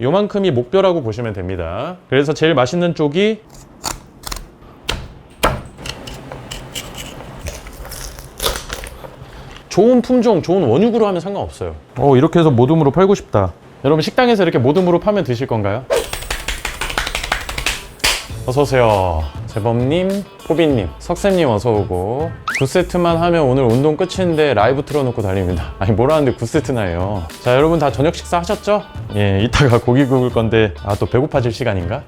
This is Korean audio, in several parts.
요만큼이 목뼈라고 보시면 됩니다. 그래서 제일 맛있는 쪽이 좋은 품종, 좋은 원육으로 하면 상관없어요. 어, 이렇게 해서 모둠으로 팔고 싶다. 여러분 식당에서 이렇게 모둠으로 파면 드실 건가요? 어서 오세요. 재범님, 포비님, 석쌤님 어서 오고. 9세트만 하면 오늘 운동 끝인데 라이브 틀어놓고 달립니다. 아니 뭘 하는데 9세트나 해요. 자 여러분 다 저녁 식사 하셨죠? 예, 이따가 고기 구울 건데 아 또 배고파질 시간인가?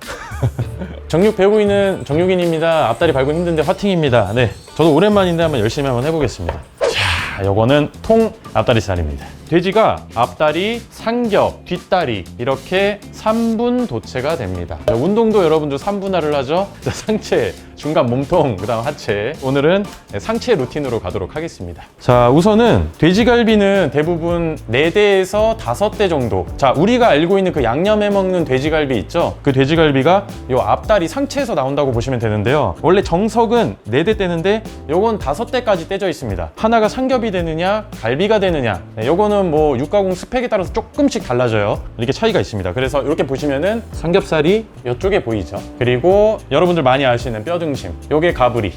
정육 배우고 있는 정육인입니다. 앞다리 밟고 힘든데 화팅입니다. 네, 저도 오랜만인데 한번 열심히 한번 해보겠습니다. 자, 요거는 통 앞다리 살입니다. 돼지가 앞다리, 상겹, 뒷다리 이렇게 3분 도체가 됩니다. 자, 운동도 여러분들 3분할을 하죠. 자, 상체, 중간 몸통, 그 다음 하체. 오늘은 상체 루틴으로 가도록 하겠습니다. 자, 우선은 돼지갈비는 대부분 4대에서 5대 정도. 자, 우리가 알고 있는 그 양념해 먹는 돼지갈비 있죠? 그 돼지갈비가 요 앞다리 상체에서 나온다고 보시면 되는데요. 원래 정석은 4대 떼는데 요건 5대까지 떼져 있습니다. 하나가 상겹이 되느냐, 갈비가 되느냐. 네, 요거는 뭐 육가공 스펙에 따라서 조금씩 달라져요. 이렇게 차이가 있습니다. 그래서 이렇게 보시면은 삼겹살이 이쪽에 보이죠. 그리고 여러분들 많이 아시는 뼈등심, 요게 가브리.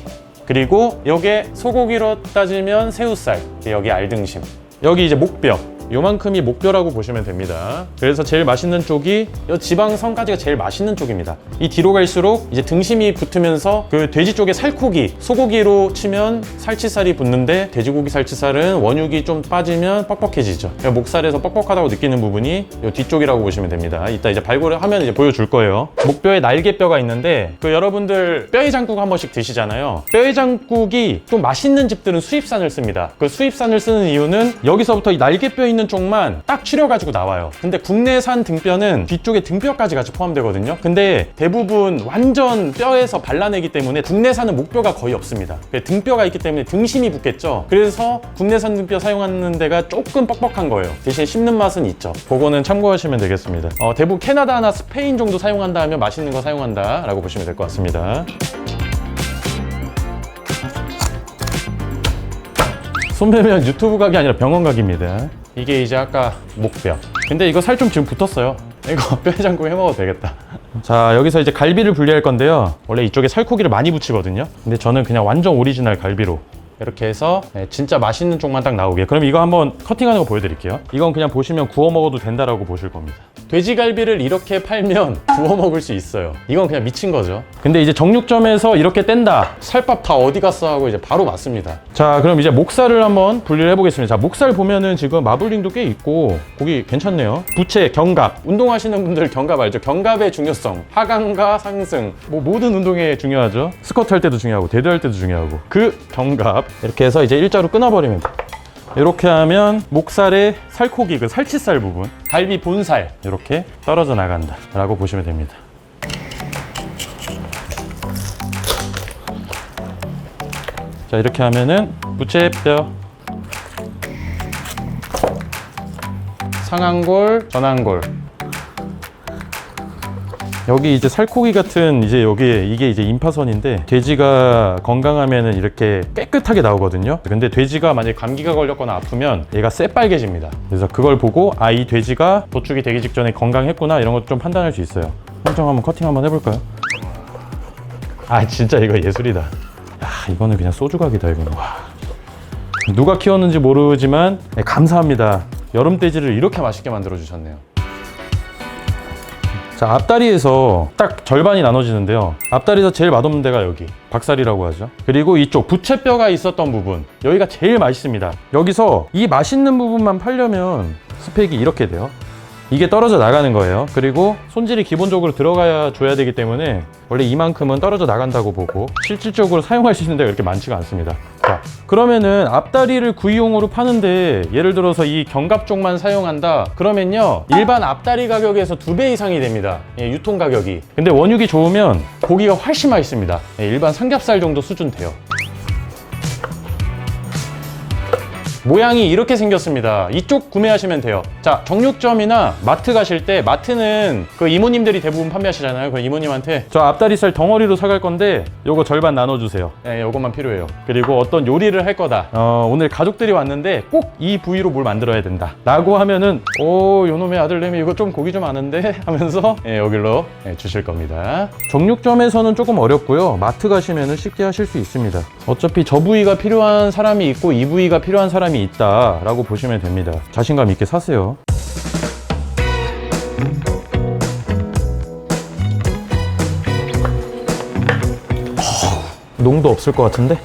그리고 요게 소고기로 따지면 새우살, 여기 알등심. 여기 이제 목뼈. 요만큼이 목뼈라고 보시면 됩니다. 그래서 제일 맛있는 쪽이 이 지방선까지가 제일 맛있는 쪽입니다. 이 뒤로 갈수록 이제 등심이 붙으면서 그 돼지 쪽에 살코기, 소고기로 치면 살치살이 붙는데 돼지고기 살치살은 원육이 좀 빠지면 뻑뻑해지죠. 그러니까 목살에서 뻑뻑하다고 느끼는 부분이 이 뒤쪽이라고 보시면 됩니다. 이따 이제 발골을 하면 이제 보여줄 거예요. 목뼈에 날개뼈가 있는데 그 여러분들 뼈해장국 한 번씩 드시잖아요. 뼈해장국이 좀 맛있는 집들은 수입산을 씁니다. 그 수입산을 쓰는 이유는 여기서부터 이 날개뼈 있는 쪽만 딱 추려가지고 나와요. 근데 국내산 등뼈는 뒤쪽에 등뼈까지 같이 포함되거든요. 근데 대부분 완전 뼈에서 발라내기 때문에 국내산은 목뼈가 거의 없습니다. 그 등뼈가 있기 때문에 등심이 붙겠죠. 그래서 국내산 등뼈 사용하는 데가 조금 뻑뻑한 거예요. 대신 씹는 맛은 있죠. 그거는 참고하시면 되겠습니다. 어, 대부분 캐나다나 스페인 정도 사용한다 하면 맛있는 거 사용한다 라고 보시면 될 것 같습니다. 손배면 유튜브 각이 아니라 병원 각입니다. 이게 이제 아까 목뼈. 근데 이거 살 좀 지금 붙었어요. 이거 뼈해장국 해 먹어도 되겠다. 자, 여기서 이제 갈비를 분리할 건데요. 원래 이쪽에 살코기를 많이 붙이거든요. 근데 저는 그냥 완전 오리지널 갈비로 이렇게 해서 네, 진짜 맛있는 쪽만 딱 나오게. 그럼 이거 한번 커팅하는 거 보여드릴게요. 이건 그냥 보시면 구워 먹어도 된다라고 보실 겁니다. 돼지갈비를 이렇게 팔면 구워 먹을 수 있어요. 이건 그냥 미친 거죠. 근데 이제 정육점에서 이렇게 뗀다. 살밥 다 어디 갔어 하고 이제 바로 맞습니다. 자, 그럼 이제 목살을 한번 분리를 해보겠습니다. 자, 목살 보면은 지금 마블링도 꽤 있고 고기 괜찮네요. 부채, 견갑. 운동하시는 분들 견갑 알죠? 견갑의 중요성. 하강과 상승. 뭐 모든 운동에 중요하죠. 스쿼트 할 때도 중요하고 데드 할 때도 중요하고. 그 견갑 이렇게 해서 이제 일자로 끊어버리면 돼. 이렇게 하면 목살의 살코기 그 살치살 부분 갈비 본살 이렇게 떨어져 나간다 라고 보시면 됩니다 자 이렇게 하면은 부채뼈 상한골 전한골 여기 이제 살코기 같은 이제 여기에 이게 이제 임파선인데 돼지가 건강하면은 이렇게 깨끗하게 나오거든요. 근데 돼지가 만약에 감기가 걸렸거나 아프면 얘가 새빨개집니다. 그래서 그걸 보고 아 이 돼지가 도축이 되기 직전에 건강했구나 이런 것 좀 판단할 수 있어요. 홍정 한번 커팅 한번 해볼까요? 아 진짜 이거 예술이다. 야 이거는 그냥 소주각이다 이거는. 와. 누가 키웠는지 모르지만 네, 감사합니다. 여름 돼지를 이렇게 맛있게 만들어 주셨네요. 자 앞다리에서 딱 절반이 나눠지는데요 앞다리에서 제일 맛없는 데가 여기 박살이라고 하죠 그리고 이쪽 부채뼈가 있었던 부분 여기가 제일 맛있습니다 여기서 이 맛있는 부분만 팔려면 스펙이 이렇게 돼요 이게 떨어져 나가는 거예요. 그리고 손질이 기본적으로 들어가야 줘야 되기 때문에 원래 이만큼은 떨어져 나간다고 보고 실질적으로 사용할 수 있는 데가 이렇게 많지가 않습니다. 자 그러면은 앞다리를 구이용으로 파는데 예를 들어서 이 견갑 쪽만 사용한다. 그러면요 일반 앞다리 가격에서 두 배 이상이 됩니다. 예, 유통 가격이. 근데 원육이 좋으면 고기가 훨씬 맛있습니다. 예, 일반 삼겹살 정도 수준 돼요 모양이 이렇게 생겼습니다. 이쪽 구매하시면 돼요. 자, 정육점이나 마트 가실 때 마트는 그 이모님들이 대부분 판매하시잖아요. 그 이모님한테 저 앞다리살 덩어리로 사갈 건데 요거 절반 나눠주세요. 네, 요것만 필요해요. 그리고 어떤 요리를 할 거다. 어, 오늘 가족들이 왔는데 꼭 이 부위로 뭘 만들어야 된다. 라고 하면은 오, 요놈의 아들내미 이거 좀 고기 좀 아는데 하면서 예, 여기로 예, 주실 겁니다. 정육점에서는 조금 어렵고요. 마트 가시면은 쉽게 하실 수 있습니다. 어차피 저 부위가 필요한 사람이 있고 이 부위가 필요한 사람이 있다라고 보시면 됩니다. 자신감 있게 사세요. 농도 없을 것 같은데?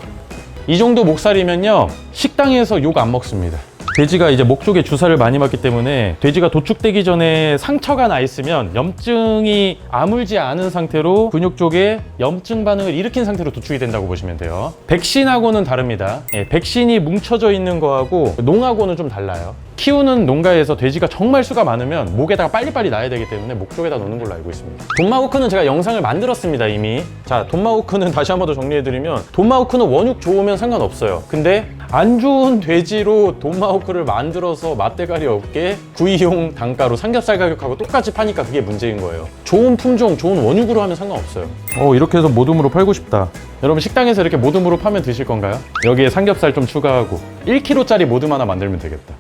이 정도 목살이면요 식당에서 욕 안 먹습니다 돼지가 이제 목 쪽에 주사를 많이 맞기 때문에 돼지가 도축되기 전에 상처가 나 있으면 염증이 아물지 않은 상태로 근육 쪽에 염증 반응을 일으킨 상태로 도축이 된다고 보시면 돼요. 백신하고는 다릅니다. 예, 백신이 뭉쳐져 있는 거하고 농하고는 좀 달라요 키우는 농가에서 돼지가 정말 수가 많으면 목에다가 빨리빨리 놔야 되기 때문에 목 쪽에다 놓는 걸로 알고 있습니다. 돈마호크는 제가 영상을 만들었습니다 이미. 자 돈마호크는 다시 한 번 더 정리해드리면 돈마호크는 원육 좋으면 상관없어요. 근데 안 좋은 돼지로 돈마호크를 만들어서 맛대가리 없게 구이용 단가로 삼겹살 가격하고 똑같이 파니까 그게 문제인 거예요. 좋은 품종, 좋은 원육으로 하면 상관없어요. 어 이렇게 해서 모둠으로 팔고 싶다. 여러분 식당에서 이렇게 모둠으로 파면 드실 건가요? 여기에 삼겹살 좀 추가하고 1kg짜리 모둠 하나 만들면 되겠다.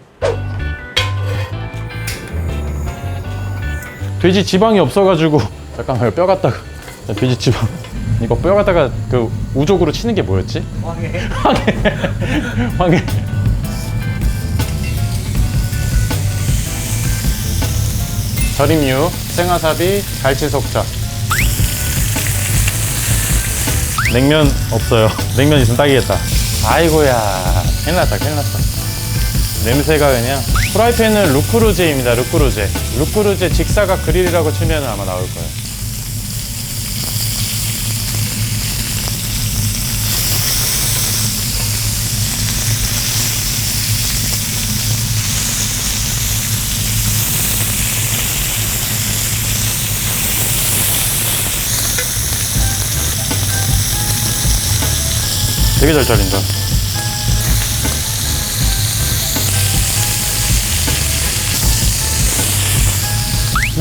돼지 지방이 없어가지고 잠깐만요 뼈 갖다가 자, 돼지 지방. 이거 뼈 갖다가 그 우족으로 치는 게 뭐였지? 황해. 황해. 황해. 절임류 생와사비 갈치속자 냉면 없어요. 냉면 있으면 딱이겠다. 아이고야 큰일 났다 큰일 났다 냄새가 그냥 프라이팬은 루크루제입니다 루크루제. 루크루제 직사각 그릴이라고 치면 아마 나올 거예요. 되게 잘 잘린다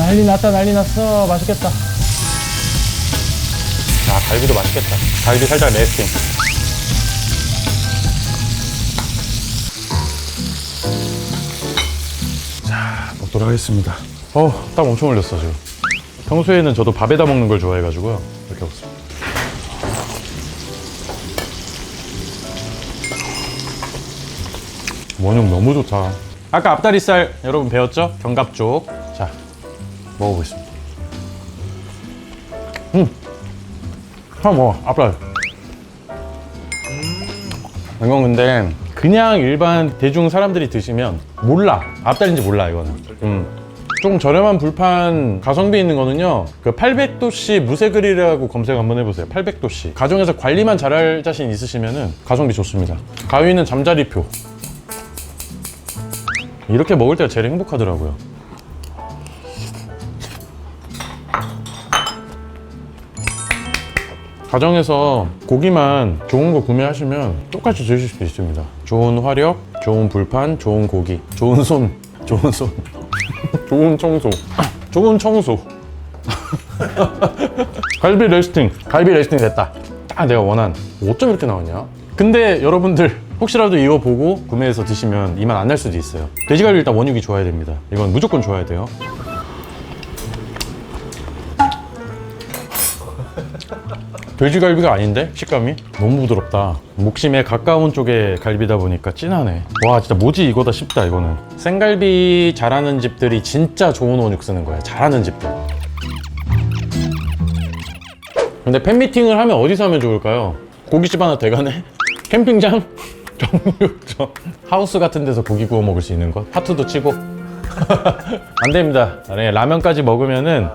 난리 났다 난리 났어. 맛있겠다. 아 갈비도 맛있겠다. 갈비 살짝 레스팅. 자 먹도록 하겠습니다. 어땀 엄청 흘렸어 지금. 평소에는 저도 밥에다 먹는 걸 좋아해가지고요. 이렇게 먹습니다. 원육 너무 좋다. 아까 앞다리살 여러분 배웠죠? 견갑 쪽자 먹어보겠습니다. 음, 한번 먹어. 앞다리. 이건 근데 그냥 일반 대중 사람들이 드시면 몰라. 앞다리인지 몰라 이거는. 음. 조금 저렴한 불판 가성비 있는 거는요 그 800도씨 무쇠그릴이라고 검색 한번 해보세요 800도씨 가정에서 관리만 잘할 자신 있으시면은 가성비 좋습니다 가위는 잠자리표 이렇게 먹을 때가 제일 행복하더라고요 가정에서 고기만 좋은 거 구매하시면 똑같이 드실 수 있습니다. 좋은 화력, 좋은 불판, 좋은 고기, 좋은 손, 좋은 손, 좋은 청소, 좋은 청소. 갈비 레스팅, 갈비 레스팅 됐다. 딱 내가 원한. 어쩜 이렇게 나왔냐? 근데 여러분들 혹시라도 이거 보고 구매해서 드시면 이만 안날 수도 있어요. 돼지갈비 일단 원육이 좋아야 됩니다. 이건 무조건 좋아야 돼요. 돼지갈비가 아닌데? 식감이? 너무 부드럽다. 목심에 가까운 쪽의 갈비다 보니까 진하네. 와 진짜 뭐지? 이거다 싶다 이거는. 생갈비 잘하는 집들이 진짜 좋은 원육 쓰는 거야. 잘하는 집들. 근데 팬미팅을 하면 어디서 하면 좋을까요? 고깃집 하나 대가네? 캠핑장? 정육점 하우스 같은 데서 고기 구워 먹을 수 있는 것 하트도 치고? 안 됩니다. 네, 라면까지 먹으면은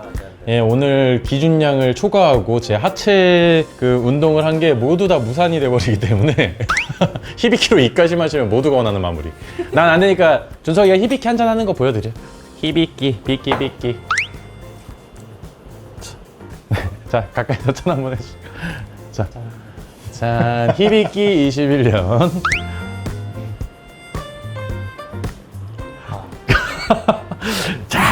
예, 오늘 기준량을 초과하고 제 하체 그 운동을 한 게 모두 다 무산이 돼버리기 때문에 히비키로 이까지 마시면 모두가 원하는 마무리. 난 안 되니까 준석이가 히비키 한잔 하는 거 보여드려. 히비키, 비키, 비키. 자, 가까이서 천 한번 해주. 자, 자, 히비키 21년.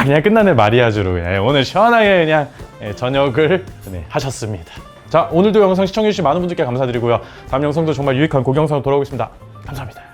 자 그냥 끝나는 마리아주로 그냥 예, 오늘 시원하게 그냥 예, 저녁을 네, 하셨습니다. 자 오늘도 영상 시청해주신 많은 분들께 감사드리고요. 다음 영상도 정말 유익한 고경상으로 돌아오겠습니다. 감사합니다